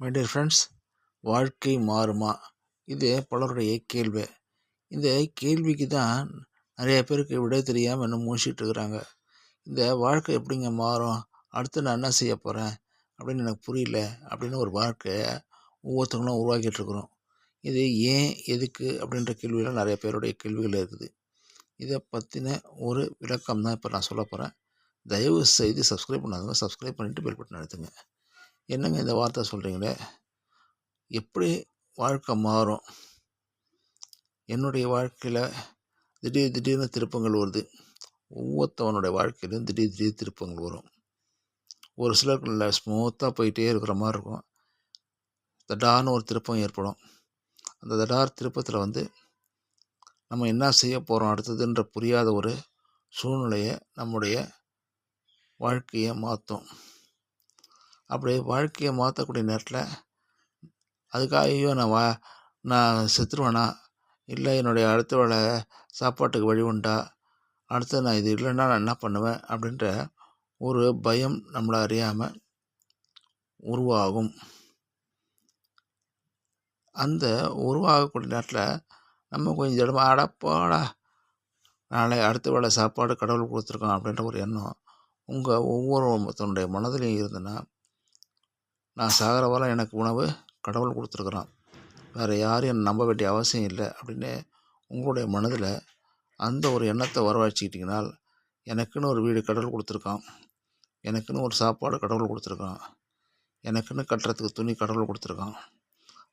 My dear friends வாழ்க்கை மாறுமா? இது பலருடைய கேள்வி. இந்த கேள்விக்கு தான் நிறைய பேருக்கு விடை தெரியாமல் இன்னும் மூழ்கிட்டு இருக்கிறாங்க. இந்த வாழ்க்கை எப்படிங்க மாறும்? அடுத்து நான் என்ன செய்ய போகிறேன் அப்படின்னு எனக்கு புரியல. அப்படின்னு ஒரு வாழ்க்கையை ஒவ்வொருத்தவங்களும் உருவாக்கிட்டு இருக்கிறோம். இது ஏன் எதுக்கு? அப்படின்ற கேள்வியெல்லாம் நிறைய பேருடைய கேள்விகள் இருக்குது. இதை பற்றின ஒரு விளக்கம் தான் இப்போ நான் சொல்ல போகிறேன் தயவு செய்து சப்ஸ்கிரைப் பண்ணாதவங்க சப்ஸ்கிரைப் பண்ணிவிட்டு பெல் பட்டன் அழுத்துங்க. என்னங்க இந்த வார்த்தை சொல்கிறீங்களே எப்படி வாழ்க்கை மாறும்? என்னுடைய வாழ்க்கையில் திடீர் திடீர்னு திருப்பங்கள் வருது. ஒவ்வொருத்தவனுடைய வாழ்க்கையிலும் திடீர் திடீர் திருப்பங்கள் வரும். ஒரு சிலருக்கு ஸ்மூத்தாக போயிட்டே இருக்கிற மாதிரி இருக்கும். தடான்னு ஒரு திருப்பம் ஏற்படும். அந்த தடார் திருப்பத்தில் வந்து நம்ம என்ன செய்ய போகிறோம் அடுத்ததுன்ற புரியாத ஒரு சூழ்நிலையை நம்முடைய வாழ்க்கையை மாற்றும் அப்படி வாழ்க்கையை மாற்றக்கூடிய நேரத்தில் அதுக்காக ஐயோ நான் வா நான் செத்துருவேனா? இல்லை என்னுடைய அடுத்த வேலை சாப்பாட்டுக்கு வழி உண்டா? அடுத்து நான் இது இல்லைன்னா நான் என்ன பண்ணுவேன்? அப்படின்ற ஒரு பயம் நம்மளை அறியாமல் உருவாகும். அந்த உருவாகக்கூடிய நேரத்தில் நம்ம கொஞ்சம் இடமா அடப்பாடா நாளை அடுத்த வேலை சாப்பாடு கடவுள் கொடுத்துருக்கோம் அப்படின்ற ஒரு எண்ணம் உங்கள் ஒவ்வொருத்தனுடைய மனதிலையும் இருந்ததுன்னா நான் சாகிற வரை எனக்கு உணவு கடவுள் கொடுத்துருக்குறான். வேறு யாரும் என்னை நம்ப வேண்டிய அவசியம் இல்லை அப்படின்னு உங்களுடைய மனதில் அந்த ஒரு எண்ணத்தை வரவழைச்சிக்கிட்டிங்கனால் எனக்குன்னு ஒரு வீடு கடவுள் கொடுத்துருக்கான். எனக்குன்னு ஒரு சாப்பாடு கடவுள் கொடுத்துருக்கான். எனக்குன்னு கட்டுறதுக்கு துணி கடவுள் கொடுத்துருக்கான்.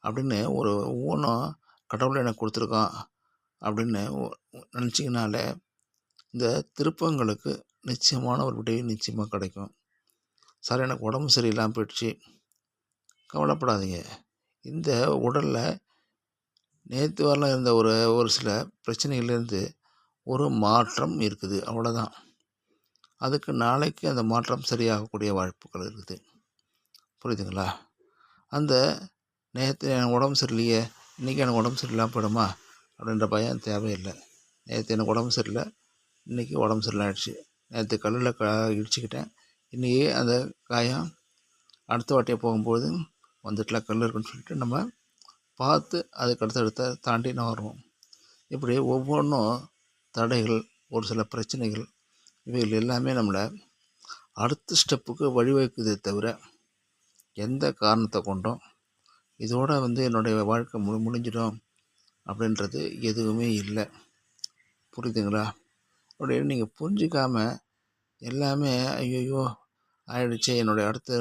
அப்படின்னு ஒரு ஒவ்வொன்றும் கடவுள் எனக்கு கொடுத்துருக்கான் அப்படின்னு நினச்சிங்கனாலே இந்த திருப்பங்களுக்கு நிச்சயமான ஒரு விடையும் நிச்சயமாக கிடைக்கும். சார் எனக்கு உடம்பு சரியில்லாமல் போயிடுச்சு. கவலைப்படாதீங்க. இந்த உடலில் நேற்று வரலாம் இருந்த ஒரு ஒரு சில பிரச்சனைகள்லேருந்து ஒரு மாற்றம் இருக்குது. அவ்வளோதான் அதுக்கு நாளைக்கு அந்த மாற்றம் சரியாகக்கூடிய வாய்ப்புகள் இருக்குது. புரியுதுங்களா? அந்த நேற்று எனக்கு உடம்பு சரியில்லையே இன்றைக்கி எனக்கு உடம்பு சரியில்லாமல் போயிடுமா? அப்படின்ற பயம் தேவையில்லை. நேற்று எனக்கு உடம்பு சரியில்லை இன்றைக்கி உடம்பு சரியில்லாயிடுச்சு. நேற்று கல்லில் க இடிச்சுக்கிட்டேன். இன்றைக்கி அந்த காயம் அடுத்த வாட்டியை போகும்போது வந்துட்டுலாம் கல் இருக்குன்னு சொல்லிட்டு நம்ம பார்த்து அதுக்கு அடுத்த அடுத்த தாண்டி நான் வருவோம். இப்படி ஒவ்வொன்றும் தடைகள் ஒரு சில பிரச்சனைகள் இவைகள் எல்லாமே நம்மளை அடுத்த ஸ்டெப்புக்கு வழிவகுக்குதே தவிர எந்த காரணத்தை கொண்டும் இதோட வந்து என்னுடைய வாழ்க்கை மு முடிஞ்சிடும் அப்படின்றது எதுவுமே இல்லை. புரியுதுங்களா? அப்படின்னு நீங்கள் புரிஞ்சிக்காமல் எல்லாமே ஐயோ ஆயிடுச்சு என்னுடைய அடுத்த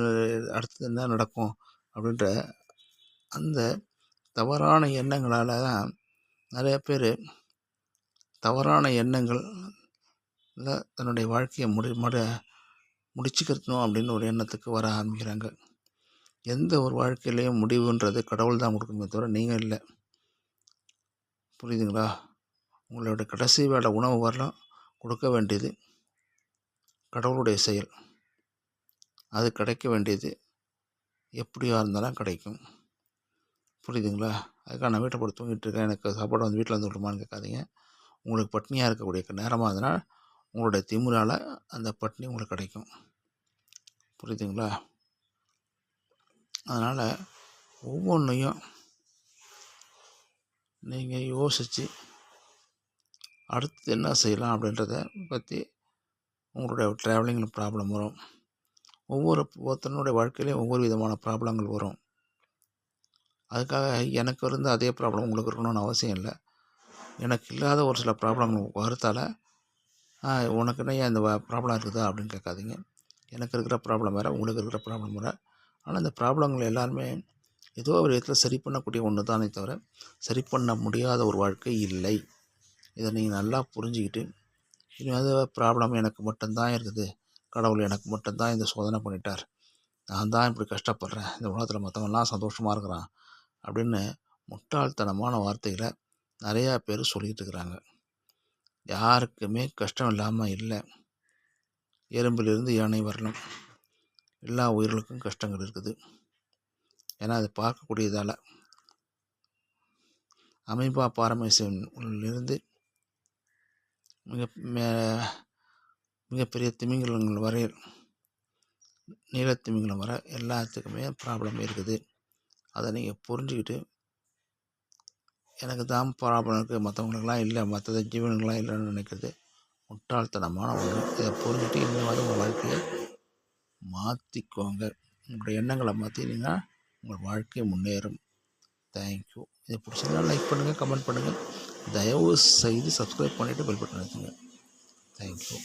அடுத்தது என்ன நடக்கும்? அப்படின்ற அந்த தவறான எண்ணங்களால் தான் நிறைய பேர் தவறான எண்ணங்கள் தன்னுடைய வாழ்க்கையை முடி மட முடிச்சுக்கிறணும் அப்படின்னு ஒரு எண்ணத்துக்கு வர ஆரம்பிக்கிறாங்க. எந்த ஒரு வாழ்க்கையிலையும் முடிவுன்றது கடவுள் தான் கொடுக்குமே தவிர நீங்கள் இல்லை. புரியுதுங்களா? உங்களோட கடைசி வேலை உணவு வரலாம் கொடுக்க வேண்டியது கடவுளுடைய செயல். அது கிடைக்க வேண்டியது எப்படியா இருந்தாலும் கிடைக்கும். புரியுதுங்களா? அதுக்காக நான் வீட்டை போட்டு தூங்கிட்டு இருக்கேன். எனக்கு சாப்பாடு வந்து வீட்டில் வந்து விட்டுமான்னு கேட்காதீங்க. உங்களுக்கு பட்னியாக இருக்கக்கூடிய நேரமாக இருந்தனால் உங்களுடைய திமுறால் அந்த பட்னி உங்களுக்கு கிடைக்கும். புரியுதுங்களா? அதனால் ஒவ்வொன்றையும் நீங்கள் யோசித்து அடுத்து என்ன செய்யலாம் அப்படின்றத பற்றி உங்களுடைய ட்ராவலிங்கில் ப்ராப்ளம் வரும். ஒவ்வொரு ஒருத்தனுடைய வாழ்க்கையிலையும் ஒவ்வொரு விதமான ப்ராப்ளங்கள் வரும். அதுக்காக எனக்கு இருந்த அதே ப்ராப்ளம் உங்களுக்கு இருக்கணும்னு அவசியம் இல்லை. எனக்கு இல்லாத ஒரு சில ப்ராப்ளங்கள் வருத்தால் உனக்கு என்ன இந்த ப்ராப்ளம் இருக்குதா அப்படின்னு கேட்காதீங்க. எனக்கு இருக்கிற ப்ராப்ளம் வேறு உங்களுக்கு இருக்கிற ப்ராப்ளம் வேறு. ஆனால் இந்த ப்ராப்ளங்கள் எல்லாருமே ஏதோ ஒரு விதத்தில் சரி பண்ணக்கூடிய ஒன்று தானே தவிர சரி பண்ண முடியாத ஒரு வாழ்க்கை இல்லை. இதை நீங்கள் நல்லா புரிஞ்சுக்கிட்டு இனி வந்து ப்ராப்ளம் எனக்கு மட்டும்தான் இருக்குது. கடவுள் எனக்கு மட்டும்தான் இந்த சோதனை பண்ணிட்டார். நான் தான் இப்படி கஷ்டப்படுறேன். இந்த உலகத்தில் மற்றவங்களாம் சந்தோஷமாக இருக்கிறான் அப்படின்னு முட்டாள்தனமான வார்த்தைகளை நிறையா பேர் சொல்லிகிட்டு இருக்கிறாங்க. யாருக்குமே கஷ்டம் இல்லாமல் இல்லை. எறும்பிலிருந்து யானை வரலாம் எல்லா உயிர்களுக்கும் கஷ்டங்கள் இருக்குது. ஏன்னா அதை பார்க்கக்கூடியதால். அமைப்பா பாரமேசியனிலிருந்து மிக மிகப்பெரிய திமிங்கலங்கள் வரை நீலத்திமிங்கலம் வர எல்லாத்துக்குமே ப்ராப்ளம் இருக்குது. அதை நீங்கள் புரிஞ்சுக்கிட்டு எனக்கு தான் ப்ராப்ளம் இருக்குது மற்றவங்களுக்குலாம் இல்லை மற்றத ஜீவனுங்களாம் இல்லைன்னு நினைக்கிறது முட்டாள்தனமான ஒன்று இதை புரிஞ்சுட்டு இனிமேல் உங்கள் வாழ்க்கையை மாற்றிக்கோங்க உங்களுடைய எண்ணங்களை மாற்றினீங்கன்னா உங்கள் வாழ்க்கை முன்னேறும். தேங்க்யூ இதை பிடிச்சதுனா லைக் பண்ணுங்கள் கமெண்ட் பண்ணுங்கள் தயவு செய்து சப்ஸ்கிரைப் பண்ணிவிட்டு பெல் பட்டன் வச்சுங்க தேங்க்யூ